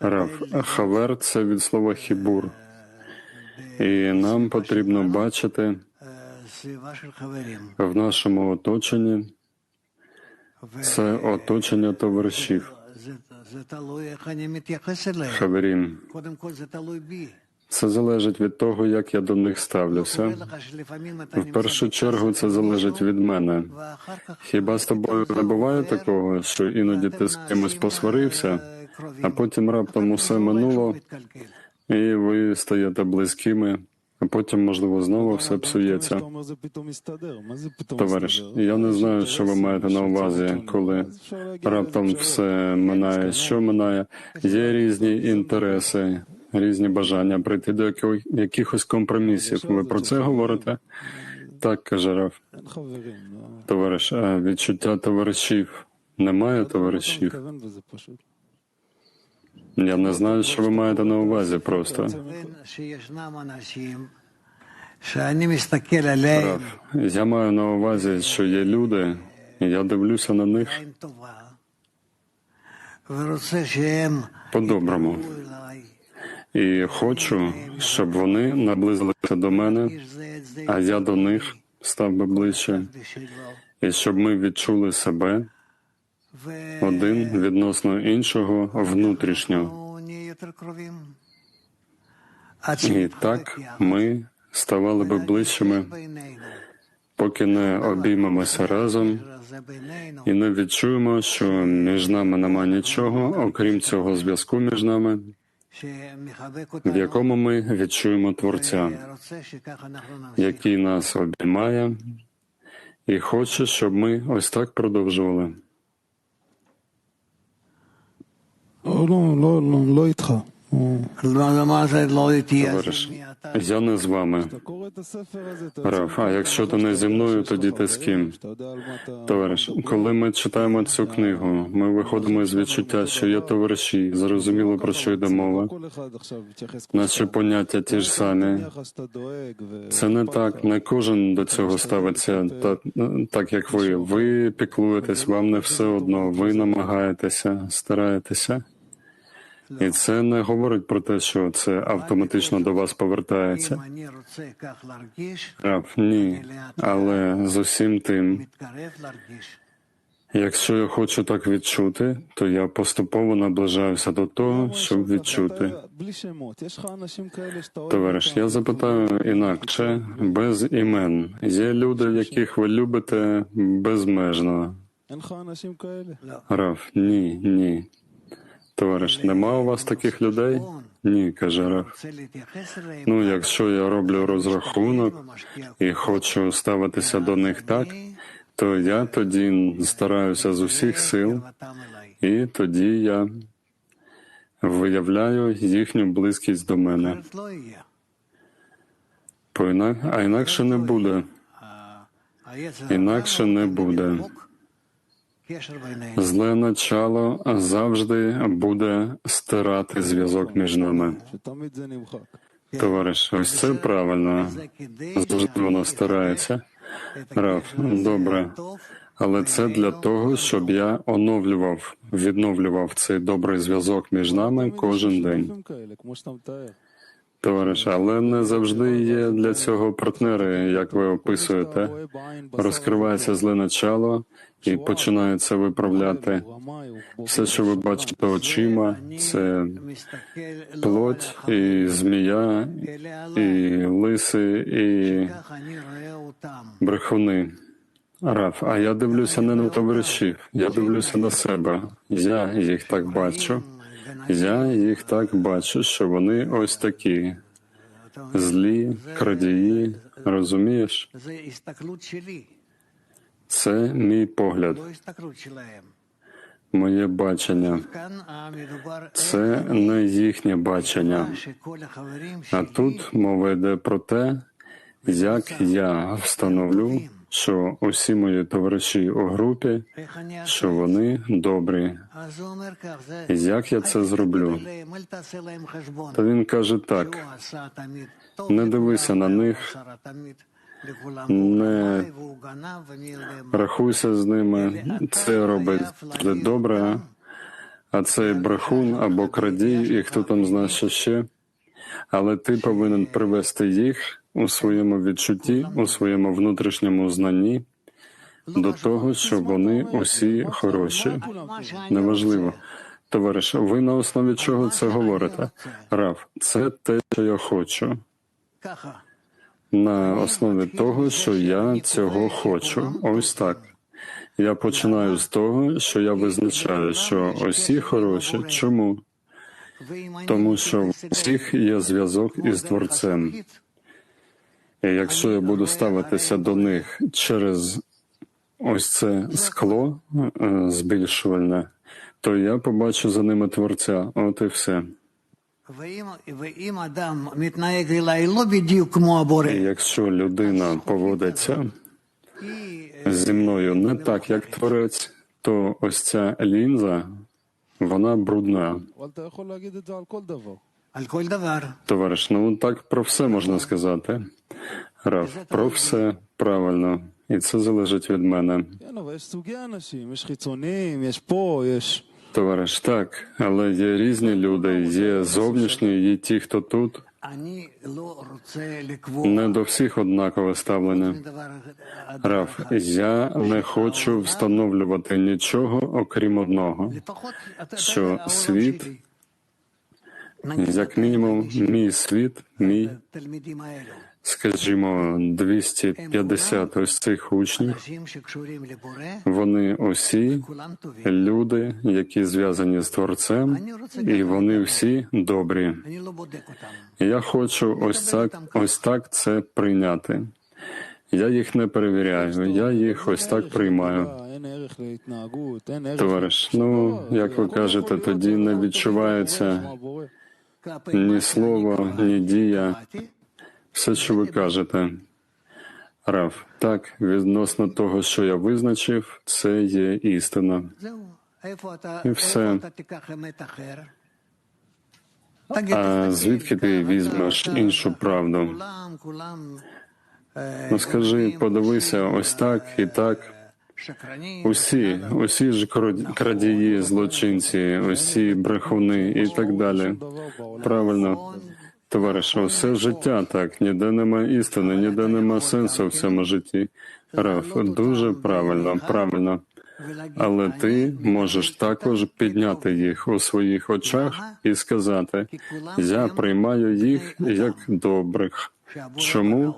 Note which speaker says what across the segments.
Speaker 1: Рав хавер це від слова хібур, і нам потрібно бачити в нашому оточенні це оточення товаришів. Хаверім. Це залежить від того, як я до них ставлюся. В першу чергу це залежить від мене. Хіба з тобою не буває такого, що іноді ти з кимось посварився? а потім раптом усе минуло, і ви стаєте близькими. А потім, можливо, знову все псується. Товариш, я не знаю, що ви маєте на увазі, коли раптом все минає, що минає. Є різні інтереси, різні бажання прийти до якихось компромісів. Ви про це говорите? Так, каже Раф. Товариш, а відчуття товаришів немає товаришів. Я не знаю, що ви маєте на увазі просто. Раф, я маю на увазі, що є люди, і я дивлюся на них по-доброму. І хочу, щоб вони наблизилися до мене, а я до них став би ближче, і щоб ми відчули себе один відносно іншого внутрішньо. І так ми ставали би ближчими, поки не обіймемося разом і не відчуємо, що між нами нема нічого, окрім цього зв'язку між нами, в якому ми відчуємо Творця, який нас обіймає, і хоче, щоб ми ось так продовжували.
Speaker 2: Ну, ло, ло ітха.
Speaker 1: Товариш, я не з вами. Раф, а якщо ти не зі мною, тоді ти з ким? Товариш, коли ми читаємо цю книгу, ми виходимо з відчуття, що є товариші, зрозуміло про що йде мова. Наші поняття ті ж самі. Це не так. Не кожен до цього ставиться та, так, як ви. Ви піклуєтесь, вам не все одно, ви намагаєтеся, стараєтеся. І це не говорить про те, що це автоматично до вас повертається. Ні, але з усім тим, якщо я хочу так відчути, то я поступово наближаюся до того, щоб відчути. Товариш, я запитаю інакше, без імен. Є люди, яких ви любите безмежно. Раф, ні, ні. Товариш, нема у вас таких людей? Ні, каже Раф. Ну, якщо я роблю розрахунок і хочу ставитися до них так, то я тоді стараюся з усіх сил, і тоді я виявляю їхню близькість до мене. А інакше не буде. Інакше не буде. Зле начало завжди буде стирати зв'язок між нами. Товариш, ось це правильно. Завжди воно стирається. Рав, добре. Але це для того, щоб я оновлював, відновлював цей добрий зв'язок між нами кожен день. Товариш, але не завжди є для цього партнери, як ви описуєте. Розкривається зле начало і починає це виправляти. Все, що ви бачите очима, це плоть, і змія, і лиси, і брехуни. Раф, а я дивлюся не на товаришів, я дивлюся на себе. Я їх так бачу. Я їх так бачу, що вони ось такі злі, крадії, розумієш? Це мій погляд, моє бачення. Це не їхнє бачення. А тут мова йде про те, як я встановлю що усі мої товариші у групі, що вони добрі. Як я це зроблю? Та він каже так: не дивися на них, не рахуйся з ними. Це робить добре. А цей брехун або крадій, і хто там знає що ще, але ти повинен привести їх у своєму відчутті, у своєму внутрішньому знанні до того, що вони усі хороші, неважливо. Товариш, ви на основі чого це говорите? Рав, це те, що я хочу. На основі того, що я цього хочу. Ось так. Я починаю з того, що я визначаю, що усі хороші. Чому? Тому що
Speaker 2: у
Speaker 1: всіх є зв'язок із творцем. Якщо я буду ставитися до них через ось це скло е, збільшувальне, то я побачу за ними творця. От і все. Якщо людина поводиться зі мною не так, як творець, то ось ця лінза, вона брудна. Товариш, ну так про все можна сказати. Рав, про все правильно. І це залежить від мене. Товариш, так, але є різні люди, є зовнішні, є ті, хто тут. Не до всіх однакове ставлення. Раф, я не хочу встановлювати нічого окрім одного, що світ як мінімум, мій світ, мій, скажімо, 250 ось цих учнів. Вони усі люди, які зв'язані з творцем, і вони всі добрі. Я хочу ось так, ось так це прийняти. Я їх не перевіряю, я їх ось так приймаю. Товариш, ну як ви кажете, тоді не відчувається ні
Speaker 2: слово,
Speaker 1: ні дія. Все, що ви кажете, Раф, так, відносно того, що я визначив, це є істина. І все. А звідки ти візьмеш іншу правду? Ну скажи, подивися ось так і так усі, усі ж крадії, злочинці, усі брехуни і так далі. Правильно, товариша, все життя так. Ніде нема істини, ніде нема сенсу в цьому житті. Раф, дуже правильно, правильно. Але ти можеш також підняти їх у своїх очах і сказати: я приймаю їх як добрих. Чому?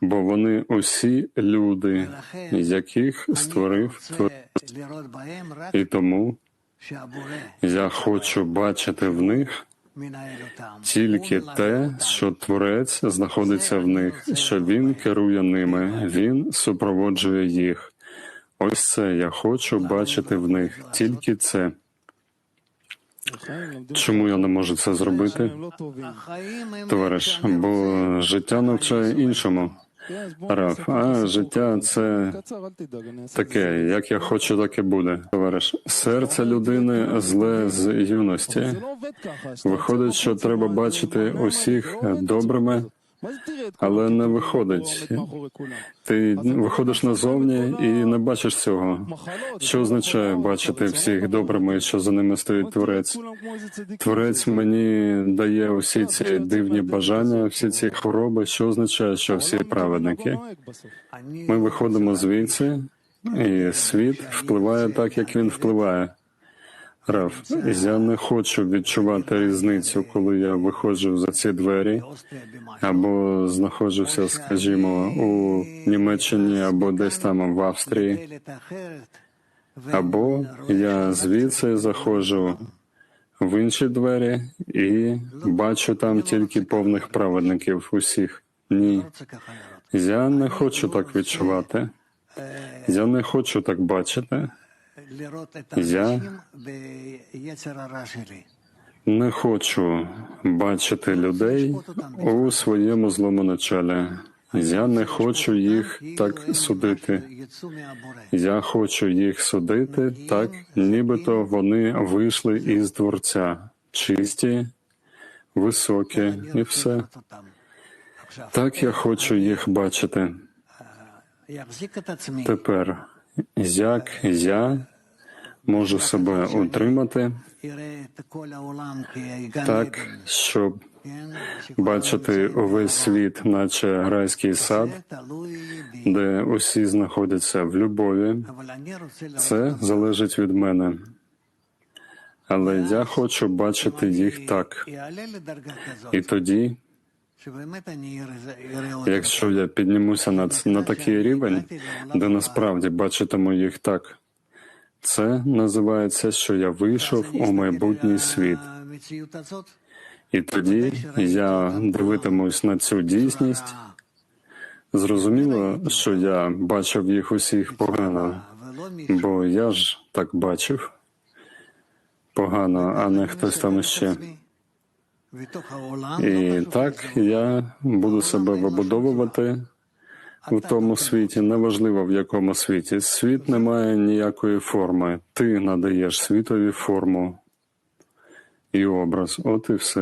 Speaker 1: Бо вони усі люди, яких створив Творець. І тому я хочу бачити в них тільки те, що Творець знаходиться в них, що він керує ними, він супроводжує їх. Ось це я хочу бачити в них, тільки це. Чому я не можу це зробити? Товариш, бо життя навчає іншому. Раф, а життя це таке, як я хочу, так і буде. Товариш, серце людини зле з юності. Виходить, що треба бачити усіх добрими але не виходить. Ти виходиш назовні і не бачиш цього. Що означає бачити всіх добрими, що за ними стоїть творець? Творець мені дає усі ці дивні бажання, всі ці хвороби. Що означає, що всі праведники? Ми виходимо звідси, і світ впливає так, як він впливає. Раф, я не хочу відчувати різницю, коли я виходжу за ці двері або знаходжуся, скажімо, у Німеччині або десь там в Австрії. Або я звідси заходжу в інші двері і бачу там тільки повних праведників усіх. Ні. Я не хочу так відчувати. Я не хочу так бачити. Я не хочу бачити людей у своєму злому началі. Я не хочу їх так судити. Я хочу їх судити так, нібито вони вийшли із дворця, чисті, високі і все. Так я хочу їх бачити. Тепер як я можу себе утримати так, щоб бачити увесь світ, наче райський сад, де усі знаходяться в любові. Це залежить від мене. Але я хочу бачити їх так. І тоді, якщо я піднімуся на на такий рівень, де насправді бачитиму їх так, це називається, що я вийшов у майбутній світ. І тоді я дивитимусь на цю дійсність. Зрозуміло, що я бачив їх усіх погано, бо я ж так бачив погано, а не хтось там
Speaker 2: ще.
Speaker 1: І так я буду себе вибудовувати в тому світі, неважливо в якому світі. Світ не має ніякої форми. Ти надаєш світові форму і образ. От і все.